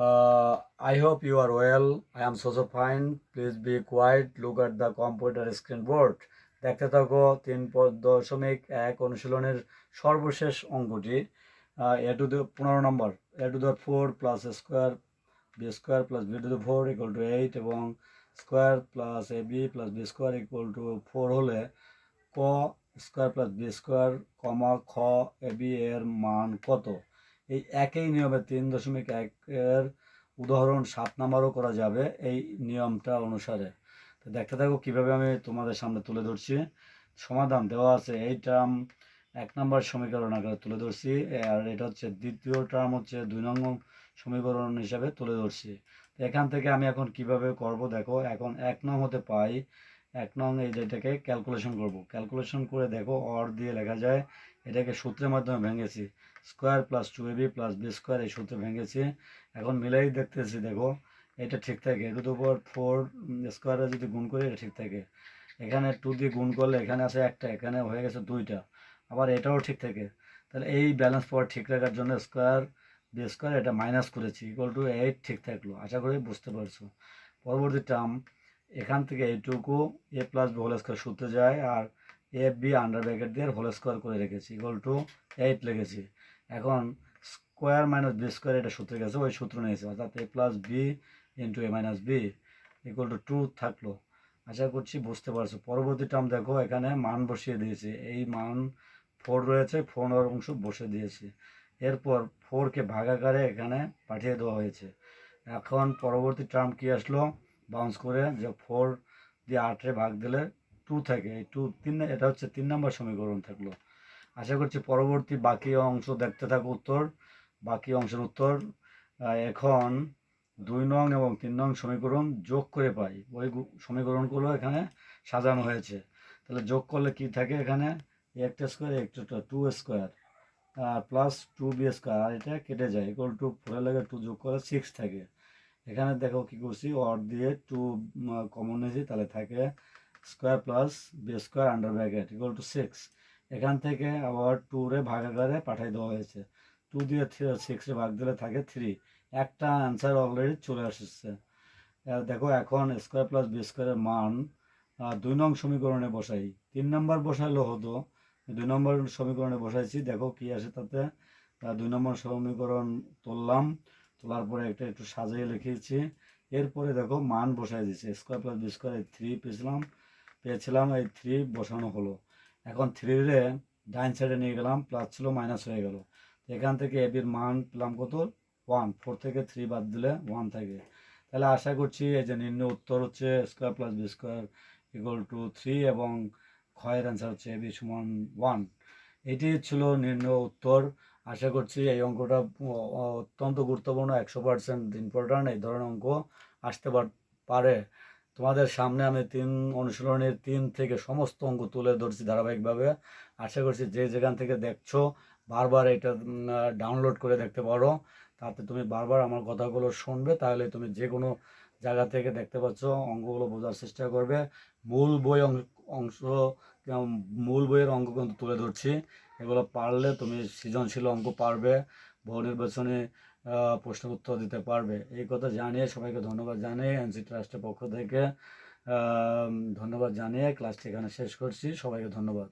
Uh, I hope you are well. I am so so fine. Please be quiet. Look at the computer screen board. দেখতে থাকো তিন দশমিক এক অনুশীলনের সর্বশেষ অঙ্কটি এ টু দ্য পনেরো number a to the four plus square b square plus b to the four equal to eight এবং square plus a b plus b square equal to four হলে ক square plus b square comma খ a B এর মান কত এই একই নিয়মে তিন দশমিক একের উদাহরণ সাত নাম্বারও করা যাবে এই নিয়মটা অনুসারে। তো দেখতে থাকো কীভাবে আমি তোমাদের সামনে তুলে ধরছি। সমাধান দেওয়া আছে, এই টার্ম এক নম্বর সমীকরণ আকারে তুলে ধরছি, আর এটা হচ্ছে দ্বিতীয় টার্ম হচ্ছে দুই নম্বর সমীকরণ হিসাবে তুলে ধরছি। এখান থেকে আমি এখন কীভাবে করব দেখো, এখন এক নং হতে পাই এক নং এই যেটাকে ক্যালকুলেশন করব। ক্যালকুলেশন করে দেখো অর দিয়ে লেখা যায়, এটাকে সূত্রের মাধ্যমে ভেঙেছি। Square plus two a b plus b square এই সূত্রে ভেঙেছি। এখন মিলাই দেখতেছি, দেখো, এটা ঠিক থাকে। এর উপর ফোর স্কোয়ারে যদি গুণ করি, এটা ঠিক থাকে। এখানে টু দিয়ে গুণ করলে এখানে আছে একটা, এখানে হয়ে গেছে দুইটা। আবার এটাও ঠিক থাকে। তাহলে এই ব্যালেন্স পাওয়ার ঠিক রাখার জন্য স্কোয়ার বি স্কোয়ার এটা মাইনাস করেছি ইকুয়াল টু এইট ঠিক থাকল। আশা করি বুঝতে পারছ। পরবর্তী টার্ম এখান থেকে এইটুকু a plus b whole square সূত্রে যায় আর এ বি আন্ডার ব্র্যাকেট দিয়ে হোল স্কোয়ার করে রেখেছি ইকুয়াল টু এইট লিখেছি। এখন স্কোয়ার মাইনাস বি স্কোয়ার এটা সূত্রে গেছে, ওই সূত্র নিয়েছে, অর্থাৎ a plus b into a minus b equal to two থাকল। আশা করছি বুঝতে পারছ। পরবর্তী টার্ম দেখো, এখানে মান বসিয়ে দিয়েছি। এই মান ফোর রয়েছে ফোর অংশ বসে দিয়েছি। এরপর ফোরকে ভাগাকারে এখানে পাঠিয়ে দেওয়া হয়েছে। এখন পরবর্তী টার্ম কি আসলো? বাউন্স করে যে ফোর দিয়ে আটে ভাগ দিলে টু থাকে। এই টু তিন এটা হচ্ছে তিন নম্বর সমীকরণ থাকল। আশা করছি পরবর্তী বাকি অংশ দেখতে থাকো উত্তর। বাকি অংশের উত্তর এখন দুই নং এবং তিন নং সমীকরণ যোগ করে পাই। ওই সমীকরণগুলো এখানে সাজানো হয়েছে। তাহলে যোগ করলে কি থাকে এখানে? একটা স্কোয়ার একটা টু স্কোয়ার আর প্লাস টু বি স্কোয়ার এটা কেটে যায়। ইকুয়াল টু ফোরের লাগে টু যোগ করে সিক্স থাকে। এখানে দেখো কি করছি অর দিয়ে টু কমন নিয়েছি, তাহলে থাকে square plus b square under bracket equal to six এখান থেকে আবার টুরে ভাগাকারে পাঠিয়ে দেওয়া হয়েছে। টু দিয়ে থ্রি সিক্সে ভাগ দিলে থাকে থ্রি একটা অ্যান্সার অলরেডি চলে আসছে। দেখো এখন স্কোয়ার প্লাস বি স্কোয়ারের মান দুই নং সমীকরণে বসাই। তিন নম্বর বসাইলেও হতো দুই নম্বর সমীকরণে বসাইছি। দেখো কি আসে তাতে দুই নম্বর সমীকরণ তুললাম। তোলার পরে একটা একটু সাজিয়ে লিখেছি এরপরে দেখো মান বসাই দিয়েছি। Square plus b square three পেয়েছিলাম। পেয়েছিলাম এই থ্রি বসানো হলো। এখন থ্রিরে ডাইন সাইডে নিয়ে গেলাম প্লাস ছিল মাইনাস হয়ে গেল। এখান থেকে এবির মান পেলাম কত? ওয়ান ফোর থেকে থ্রি বাদ দিলে ওয়ান থাকে। তাহলে আশা করছি এই যে নিম্ন উত্তর হচ্ছে square plus b square equal to three এবং ক্ষয়ের অ্যান্সার হচ্ছে এবি সমান ওয়ান এটি ছিল নির্ণয় উত্তর। আশা করছি এই অঙ্কটা অত্যন্ত গুরুত্বপূর্ণ, একশো পার্সেন্ট ইম্পর্ট্যান্ট এই ধরনের অঙ্ক আসতে পার- তোমাদের সামনে আমি তিন অনুশীলনের তিন থেকে সমস্ত অঙ্ক তুলে ধরছি ধারাবাহিকভাবে। আশা করছি যে যেখান থেকে দেখছ, বারবার এটা ডাউনলোড করে দেখতে পারো। তাতে তুমি বারবার আমার কথাগুলো শুনবে, তাহলে তুমি যে কোনো জায়গা থেকে দেখতে পাচ্ছ, অঙ্কগুলো বোঝার চেষ্টা করবে। মূল বই অংশ মূল বইয়ের অঙ্ক কিন্তু তুলে ধরছি। এগুলো পারলে তুমি সৃজনশীল অঙ্ক পারবে বহু নির্বাচনে প্রশ্ন উত্তর দিতে পারবে। এই কথা জানিয়ে সবাইকে ধন্যবাদ জানিয়ে এনসি ট্রাস্টের পক্ষ থেকে ধন্যবাদ জানিয়ে ক্লাসটি এখানে শেষ করছি। সবাইকে ধন্যবাদ।